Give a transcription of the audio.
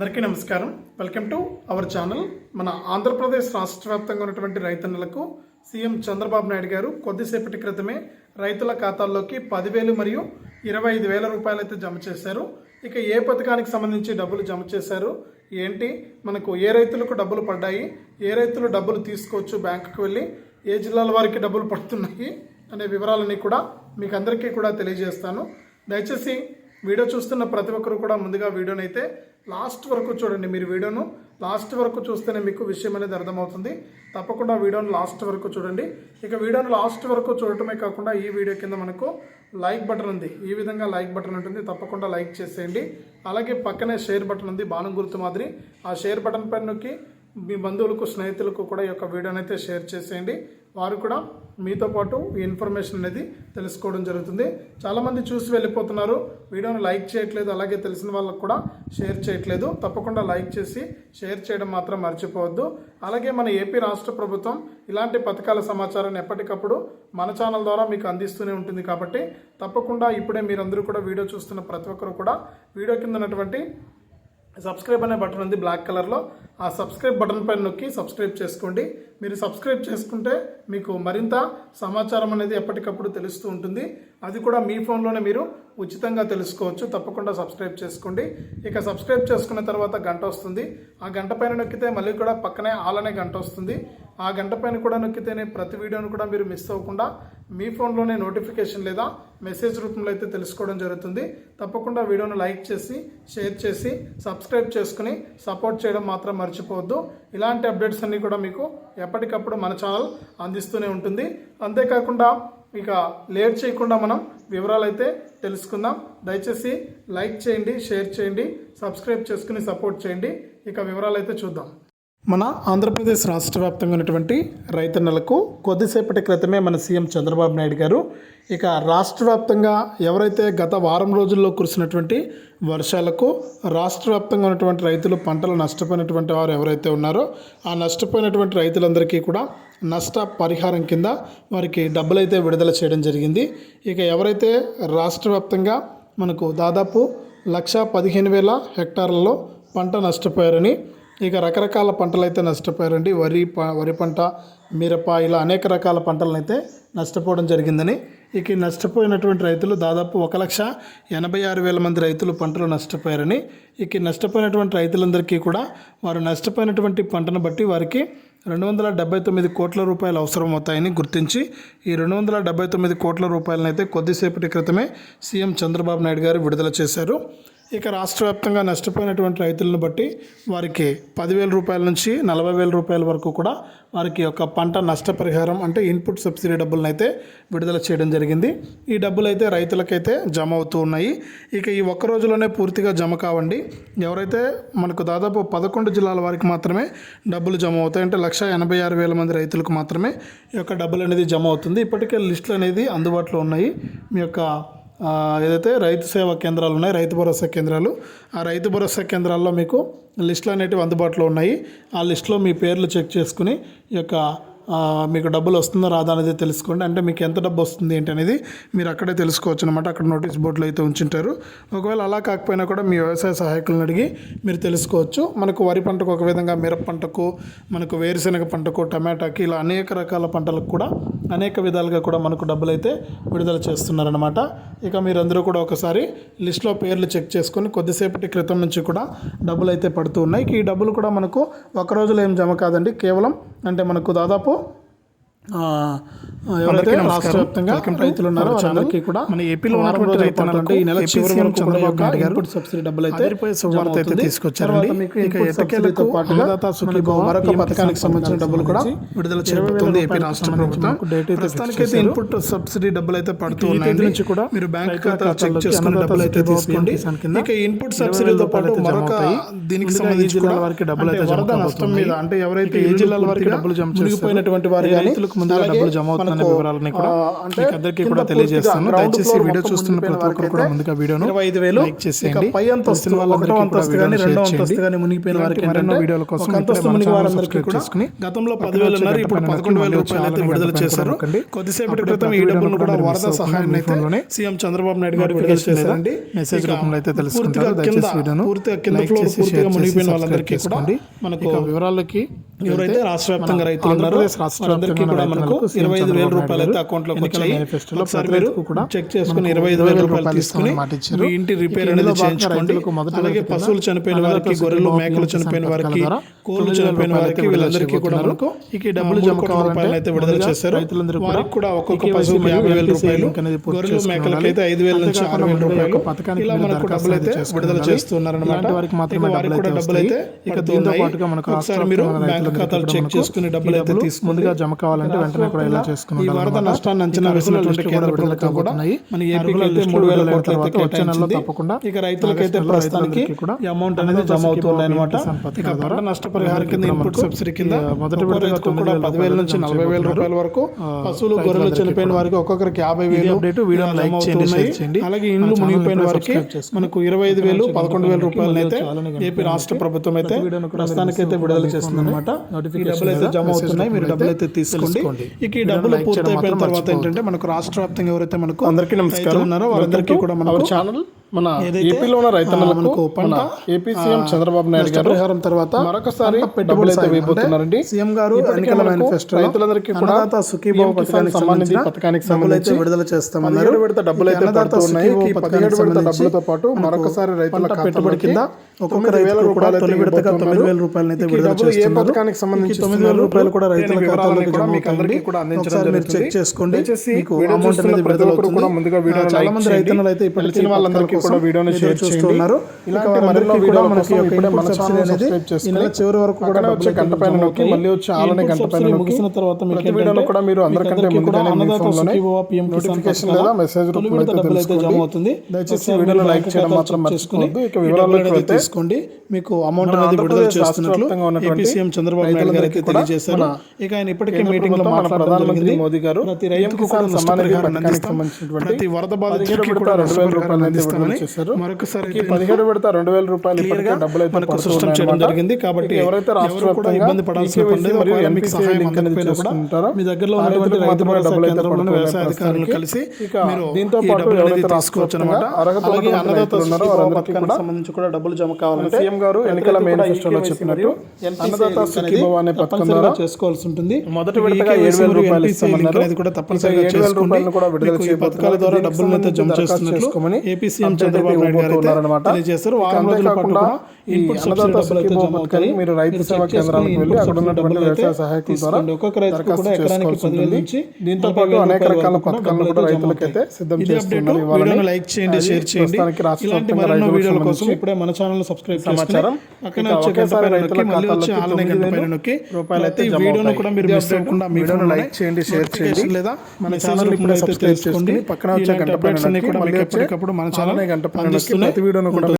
అందరికీ నమస్కారం. Welcome to our channel. మన ఆంధ్రప్రదేశ్ రాష్ట్ర వ్యాప్తంగా ఉన్నటువంటి రైతన్నలకు సీఎం చంద్రబాబు నాయుడు గారు కొద్దిసేపటి క్రితమే రైతుల ఖాతాల్లోకి పదివేలు మరియు ఇరవై ఐదు వేల రూపాయలు అయితే జమ చేశారు. ఇక ఏ పథకానికి సంబంధించి డబ్బులు జమ చేశారు? ఏంటి? మనకు ఏ రైతులకు డబ్బులు పడ్డాయి? ఏ రైతులు డబ్బులు తీసుకోవచ్చు బ్యాంకుకు వెళ్ళి? ఏ జిల్లాల వారికి డబ్బులు పడుతున్నాయి? అనే వివరాలన్నీ కూడా మీకు అందరికీ కూడా తెలియజేస్తాను. దయచేసి వీడియో చూస్తున్న ప్రతి ఒక్కరు కూడా ముందుగా వీడియోనైతే లాస్ట్ వరకు చూడండి మీరు వీడియోను. లాస్ట్ వరకు చూస్తేనే మీకు విషయం అనేది అర్థమవుతుంది. తప్పకుండా వీడియోను లాస్ట్ వరకు చూడండి. ఇక వీడియోను లాస్ట్ వరకు చూడటమే కాకుండా ఈ వీడియో కింద మనకు లైక్ బటన్ ఉంది. ఈ విధంగా లైక్ బటన్ ఉంటుంది. తప్పకుండా లైక్ చేసేయండి. అలాగే పక్కనే షేర్ బటన్ ఉంది. బాణం గుర్తు మాదిరి. ఆ షేర్ బటన్ పైన నొక్కి మీ బంధువులకు స్నేహితులకు కూడా ఈ యొక్క వీడియోనైతే షేర్ చేసేయండి. వారు కూడా మీతో పాటు ఈ ఇన్ఫర్మేషన్ అనేది తెలుసుకోవడం జరుగుతుంది. చాలామంది చూసి వెళ్ళిపోతున్నారు. వీడియోని లైక్ చేయట్లేదు. అలాగే తెలిసిన వాళ్ళకు కూడా షేర్ చేయట్లేదు. తప్పకుండా లైక్ చేసి షేర్ చేయడం మాత్రం మర్చిపోవద్దు. అలాగే మన ఏపీ రాష్ట్ర ప్రభుత్వం ఇలాంటి పథకాల సమాచారాన్ని ఎప్పటికప్పుడు మన ఛానల్ ద్వారా మీకు అందిస్తూనే ఉంటుంది కాబట్టి తప్పకుండా ఇప్పుడే మీరందరూ కూడా వీడియో చూస్తున్న ప్రతి ఒక్కరు కూడా వీడియో కింద ఉన్నటువంటి సబ్స్క్రైబ్ అనే బటన్ ఉంది బ్లాక్ కలర్లో. ఆ సబ్స్క్రైబ్ బటన్ పైన నొక్కి సబ్స్క్రైబ్ చేసుకోండి. మీరు సబ్స్క్రైబ్ చేసుకుంటే మీకు మరింత సమాచారం అనేది ఎప్పటికప్పుడు తెలుస్తూ ఉంటుంది. అది కూడా మీ ఫోన్లోనే మీరు ఉచితంగా తెలుసుకోవచ్చు. తప్పకుండా సబ్స్క్రైబ్ చేసుకోండి. ఇక సబ్స్క్రైబ్ చేసుకున్న తర్వాత గంట వస్తుంది. ఆ గంట పైన నొక్కితే మళ్ళీ కూడా పక్కనే ఆల్ అనే గంట వస్తుంది. ఆ గంట పైన కూడా నొక్కితేనే ప్రతి వీడియోను కూడా మీరు మిస్ అవ్వకుండా మీ ఫోన్లోనే నోటిఫికేషన్ లేదా మెసేజ్ రూపంలో అయితే తెలుసుకోవడం జరుగుతుంది. తప్పకుండా వీడియోను లైక్ చేసి షేర్ చేసి సబ్స్క్రైబ్ చేసుకుని సపోర్ట్ చేయడం మాత్రం మర్చిపోవద్దు. ఇలాంటి అప్డేట్స్ అన్నీ కూడా మీకు ఎప్పటికప్పుడు మన ఛానల్ అందిస్తూనే ఉంటుంది. అంతేకాకుండా ఇక లేట్ చేయకుండా మనం వివరాలు అయితే తెలుసుకుందాం. దయచేసి లైక్ చేయండి షేర్ చేయండి సబ్స్క్రైబ్ చేసుకుని సపోర్ట్ చేయండి. ఇక వివరాలు అయితే చూద్దాం. మన ఆంధ్రప్రదేశ్ రాష్ట్ర వ్యాప్తంగా ఉన్నటువంటి రైతన్నలకు కొద్దిసేపటి క్రితమే మన సీఎం చంద్రబాబు నాయుడు గారు ఇక రాష్ట్ర వ్యాప్తంగా ఎవరైతే గత వారం రోజుల్లో కురిసినటువంటి వర్షాలకు రాష్ట్ర వ్యాప్తంగా ఉన్నటువంటి రైతులు పంటలు నష్టపోయినటువంటి వారు ఎవరైతే ఉన్నారో ఆ నష్టపోయినటువంటి రైతులందరికీ కూడా నష్ట పరిహారం కింద వారికి డబ్బులైతే విడుదల చేయడం జరిగింది. ఇక ఎవరైతే రాష్ట్ర వ్యాప్తంగా మనకు దాదాపు లక్ష పదిహేను వేల హెక్టార్లలో పంట నష్టపోయారని ఇక రకరకాల పంటలు అయితే నష్టపోయారండి. వరి ప వరి పంట మిరప ఇలా అనేక రకాల పంటలను అయితే నష్టపోవడం జరిగిందని. ఇక నష్టపోయినటువంటి రైతులు దాదాపు ఒక లక్ష ఎనభై ఆరు వేల మంది రైతులు పంటలు నష్టపోయారని. ఇక నష్టపోయినటువంటి రైతులందరికీ కూడా వారు నష్టపోయినటువంటి పంటను బట్టి వారికి రెండు వందల డెబ్బై తొమ్మిది కోట్ల రూపాయలు అవసరం అవుతాయని గుర్తించి ఈ రెండు వందల డెబ్బై తొమ్మిది కోట్ల రూపాయలనైతే కొద్దిసేపటి క్రితమే సీఎం చంద్రబాబు నాయుడు గారు విడుదల చేశారు. ఇక రాష్ట్ర వ్యాప్తంగా నష్టపోయినటువంటి రైతులను బట్టి వారికి పదివేల రూపాయల నుంచి నలభై వేల రూపాయల వరకు కూడా వారికి యొక్క పంట నష్టపరిహారం అంటే ఇన్పుట్ సబ్సిడీ డబ్బులను అయితే విడుదల చేయడం జరిగింది. ఈ డబ్బులు అయితే రైతులకైతే జమ అవుతూ ఉన్నాయి. ఇక ఈ ఒక్క రోజులోనే పూర్తిగా జమ కావండి. ఎవరైతే మనకు దాదాపు పదకొండు జిల్లాల వారికి మాత్రమే డబ్బులు జమ అవుతాయి అంటే లక్ష ఎనభై ఆరు వేల మంది రైతులకు మాత్రమే ఈ యొక్క డబ్బులు అనేది జమ అవుతుంది. ఇప్పటికే లిస్టులు అనేది అందుబాటులో ఉన్నాయి. మీ యొక్క ఏదైతే రైతు సేవా కేంద్రాలు ఉన్నాయి రైతు భరోసా కేంద్రాలు ఆ రైతు భరోసా కేంద్రాల్లో మీకు లిస్టులు అనేటివి అందుబాటులో ఉన్నాయి. ఆ లిస్టులో మీ పేర్లు చెక్ చేసుకుని ఈ యొక్క మీకు డబ్బులు వస్తుందో రాదా అనేది తెలుసుకోండి. అంటే మీకు ఎంత డబ్బు వస్తుంది ఏంటి అనేది మీరు అక్కడే తెలుసుకోవచ్చు అనమాట అక్కడ నోటీస్ బోర్డులో అయితే ఉంచుంటారు. ఒకవేళ అలా కాకపోయినా కూడా మీ వ్యవసాయ సహాయకులను అడిగి మీరు తెలుసుకోవచ్చు. మనకు వరి పంటకు ఒక విధంగా మిరప పంటకు మనకు వేరుశెనగ పంటకు టమాటాకి ఇలా అనేక రకాల పంటలకు కూడా అనేక విధాలుగా కూడా మనకు డబ్బులు అయితే విడుదల చేస్తున్నారనమాట ఇక మీరందరూ కూడా ఒకసారి లిస్ట్లో పేర్లు చెక్ చేసుకొని కొద్దిసేపటి క్రితం నుంచి కూడా డబ్బులు అయితే పడుతూ ఉన్నాయి. ఈ డబ్బులు కూడా మనకు ఒక రోజులో ఏం జమ కాదండి. కేవలం అంటే మనకు దాదాపు ఎవరైతే రాష్ట్ర వ్యాప్తంగా రైతులు ఉన్నారో కూడా మన ఏపీలో ఉన్నటువంటి ఈ నెల చివరి వరకు చంద్రబాబు గారు ఇన్పుట్ సబ్సిడీ డబ్బులు అయితే శుభవార్త అయితే తీసుకొచ్చారండి. మీకు ఇక ఎట్టకేలకు అన్నదాత సుఖీభవ మరొక పథకానికి సంబంధించిన డబ్బులు కూడా విడుదల చేయబోతుంది ఏపీ రాష్ట్ర ప్రభుత్వం. ప్రస్తుతానికైతే ఇన్పుట్ సబ్సిడీ డబ్బులు అయితే పడుతూ ఉన్నాయి నుంచి కూడా మీరు బ్యాంక్ ఖాతా చెక్ చేసుకుని డబ్బులు అయితే తీసుకోండి. ఇక ఇన్పుట్ సబ్సిడీతో పాటు మరొక దీనికి సంబంధించి కూడా వారికి డబ్బులు అయితే నష్టం మీద అంటే ఎవరైతే ఏ జిల్లాల వారికి డబ్బులు జమ మునిగిపోయినటువంటి వారి రైతులకు ముందుగా డబ్బులు జమ అవుతున్న వివరాలని కూడా మీకు అందరికీ కూడా తెలియజేస్తాను దయచేసి వీడియో చూస్తున్న ప్రతి ఒక్కరు కూడా ముందుగా వీడియోను ఐదు వేలు లైక్ చేసేయండి పై అంతస్తు ఒకటో అంతస్తు కానీ రెండో. అంతస్తు కానీ మునిగిపోయిన వారికి మరెన్నో వీడియోల కోసం అంతస్తు మునిగి వారందరికీ సబ్స్క్రైబ్ కూడా చేసుకుని గతంలో పదివేలు ఉన్నారు ఇప్పుడు పదకొండు వేల రూపాయలు అయితే విడుదల చేశారు కొద్దిసేపటి క్రితం ఈ డబ్బులను కూడా వరద సహాయాన్ని అయితే సీఎం చంద్రబాబు నాయుడు గారు విడుదల చేశారండి మెసేజ్ రూపంలో అయితే తెలుసుకుంటారు. దయచేసి వీడియోను పూర్తిగా కింద ఫ్లోర్ చేసి, పూర్తిగా మునిగిపోయిన వాళ్ళందరికీ కూడా. మనకు వివరాలకి ఎవరైతే రాష్ట్ర వ్యాప్తంగా రైతులు ఉన్నారో వ్యాప్తంగా కూడా మనకు ఇరవై ఐదు వేల రూపాయలు అయితే అకౌంట్లోకి వచ్చాయి ఒకసారి మీరు చెక్ చేసుకుని ఇరవై ఐదు వేల రూపాయలు తీసుకుని. మీ ఇంటి రిపేర్ అనేది చేయించుకోండి అలాగే పశువులు చనిపోయిన వారికి గొర్రెలు మేకలు చనిపోయిన వారికి కోళ్ళు చనిపోయిన వారికి వీళ్ళందరికీ కూడా మనకు ఇక డబ్బులు జమ రూపాయలు అయితే విడుదల చేశారు వారికి కూడా ఒక్కొక్క పశువుకి కేవైసీ యాభై వేల రూపాయలు గొర్రెలు మేకలకి. అయితే ఐదు వేల నుంచి ఆరు వేల రూపాయలు ఇలా మనకు డబ్బులు అయితే విడుదల ఉండాలి. చేస్తున్నారన్నమాట ఇలాంటి వారికి మాత్రమే కూడా డబ్బులు అయితే ఇక దీంతో. పాటుగా మనకు ఒకసారి మీరు బ్యాంక్ ఖాతాలు చెక్ చేసుకుని డబ్బులు అయితే తీసుకోండి ముందుగా జమ కావాలంటే వెంటనే కూడా ఇలా చేసుకుని వరద. నష్టాన్ని అంచనా వేసినటువంటి కేంద్ర ప్రభుత్వం కూడా. మన అయితే లిస్టు మూడు వేల కోట్లు అయితే కేటాయించింది తప్పకుండా ఇక రైతులకైతే ప్రస్తుతానికి ఈ అమౌంట్ అనేది జమ అవుతుంది అనమాట ఇక పంట నష్టపరిహారం కింద ఇన్పుట్ సబ్సిడీ కింద మొదటి రైతుకు కూడా వేల పదివేల నుంచి నలభై వేల రూపాయల వరకు పశువులు గొర్రెలు చనిపోయిన వారికి ఒక్కొక్కరికి యాభై వేలు అప్డేట్ వీడియోని ఇలా లైక్ చేయండి. అలాగే ఇండ్లు మునిగిపోయిన వారికి మనకు ఇరవై ఐదు వేలు పదకొండు వేల రూపాయలు అయితే ఏపీ రాష్ట్ర ప్రభుత్వం అయితే వీడియోను కూడా ప్రస్తుతానికి అయితే విడుదల చేస్తుంది అనమాట ఈ డబ్బులు అయితే జమ అవుతున్నాయి మీరు డబ్బులు అయితే తీసుకోండి. ఇక ఈ డబ్బులు పూర్తి అయిపోయిన తర్వాత ఏంటంటే మనకు రాష్ట్ర వ్యాప్తంగా ఎవరైతే మనకు అందరికీ నమస్కారం. ఉన్నారో వారందరికీ కూడా మనకు ఛానల్. మన ఏపీలో ఉన్న రైతన్నలకు పంట, ఏపీ సీఎం చంద్రబాబు నాయుడు గారు నష్టపరిహారం తర్వాత మరొకసారి పంట పెట్టుబడి డబ్బులు అయితే వేయబోతున్నారండి సీఎం గారు ఎన్నికల మనకు మేనిఫెస్టోలో రైతులందరికీ కూడా సుఖీభవ పథకానికి సంబంధించిన పథకానికి సంబంధించి విడుదల చేస్తామన్నారు విడత డబ్బులు అయితే ఈ పదిహేడు విడత సంబంధించి డబ్బులతో పాటు మరొకసారి రైతుల పంట పెట్టుబడి కింద ఒక్కొక్క వేల రూపాయలు తొలి అయితే విడతగా తొమ్మిది వేల. రూపాయలు అయితే విడుదల చేస్తున్నారు పథకానికి సంబంధించి తొమ్మిది వేల రూపాయలు కూడా రైతుల ఖాతాలోకి జమ ఒకసారి మీరు. చెక్ చేసుకోండి మీకు అమౌంట్ అనేది విడుదల అవుతుంది. చాలా మంది. రైతన్నలు అయితే ఇప్పటికీ వాళ్ళందరికీ కోసం వీడియోని షేర్ చూస్తూ చేయండి. ఉన్నారు. ఇలాంటి మరెన్నో వీడియోల కూడా మనకి మన ఛానల్ అనేది ఈ నెల చివరి వరకు కూడా వచ్చే గంట పైన నొక్కి. మళ్ళీ వచ్చే ఆలనే గంట పైన ముగిసిన తర్వాత మీకు ఏంటంటే కూడా మీరు అందరికంటే ముందుగానే మీ ఫోన్లోనే నోటిఫికేషన్ లేదా మెసేజ్ రూపంలో అయితే జమ. అవుతుంది దయచేసి మీరు లైక్ చేయడం మాత్రం మర్చిపోవద్దు. ఇక వివరాల్లోకి వెళ్తే తీసుకోండి మీకు అమౌంట్ అనేది విడుదల చేస్తున్నట్లు ఏపీ సీఎం చంద్రబాబు నాయుడు గారు అయితే తెలియజేశారు ఇక ఆయన ఇప్పటికే మీటింగ్లో మాట్లాడడం జరిగింది మోదీ గారు ప్రతి రైతుకు కూడా కిసాన్ సమ్మాన్ నిధి నష్టపరిహారం పథకానికి అందిస్తాం ప్రతి వరద పదిహేడు కూడా రెండు వేల రూపాయలు అందిస్తామని చేశారు. మరొకసారి పదిహేడు విడత రెండు వేల రూపాయలు డబ్బులు మనకు సృష్టం చేయడం. జరిగింది కాబట్టి ఎవరైతే రాష్ట్ర కూడా ఇబ్బంది పడాల్సిన పని లేదు మరియు NPCI సహాయం అందకపోయినా కూడా మీ దగ్గరలో ఉన్నటువంటి రైతు భరోసా డబ్బులు పడుతున్నాయి వ్యవసాయ ప్రస్తుతానికి. కలిసి మీరు దీంతో పాటు డబ్బులు ఎవరైతే తీసుకోవచ్చు అనమాట అలాగే అన్నదాత పథకానికి సంబంధించి కూడా డబ్బులు జమ కావాలంటే సీఎం గారు ఎన్నికల మేనిఫెస్టోలో చెప్పినట్టు అన్నదాత సుఖీభవ అనే పథకం ద్వారా చేసుకోవాల్సి ఉంటుంది మొదటి విడతగా ఏడు వేల రూపాయలు ఇస్తామన్నారు. కూడా తప్పనిసరిగా చేసుకోండి కూడా విడుదల పథకాల ద్వారా. డబ్బులను అయితే జమ చేస్తున్నట్లు ఏపీ సీఎం చంద్రబాబు అయితే నాయుడు గారు అయితే ఇవ్వబోతున్నారన్నమాట. తెలియజేస్తారు ఇక వారం రోజుల పాటు అంతేకాకుండా కూడా ఈ ఇన్పుట్ సబ్సిడీ అన్నదాత డబ్బులు అయితే సుఖీభవ జమ పథకాన్ని అవుతాయి మీరు రైతు సేవా వెళ్ళి అక్కడ ఉన్నటువంటి వ్యవసాయ సహాయకుల ద్వారా. ఒక్కొక్క కూడా ఎకరానికి పదివేల. నుంచి దీంతో పాటు అనేక రకాల పథకాలను కూడా రైతులకైతే. సిద్ధం చేస్తున్నారు. వీడియోని లైక్ చేయండి షేర్ చేయండి ఇలాంటి మరెన్నో వీడియోల కోసం ఇప్పుడే మన ఛానల్ సబ్స్క్రైబ్ సమాచారం చేసుకుని పక్కన ఇక వచ్చే గంట ఒకేసారి పైన రైతుల నొక్కి మళ్ళీ వచ్చే ఖాతాలోకి ఆలనే గంట తొమ్మిది పైన వేలు నొక్కి రూపాయలు అయితే వీడియోను. కూడా మీరు మిస్ మీ వీడియోను లైక్ చేయండి, షేర్ చేయండి. లేదా మన ఛానల్ ఇప్పుడే సబ్స్క్రైబ్ చేసుకుని పక్కన వచ్చే గంట పైన కూడా మీకు ఎప్పటికప్పుడు మన ఛానల్ గంట పైన నొక్కి అందిస్తూనే ప్రతి వీడియోను కూడా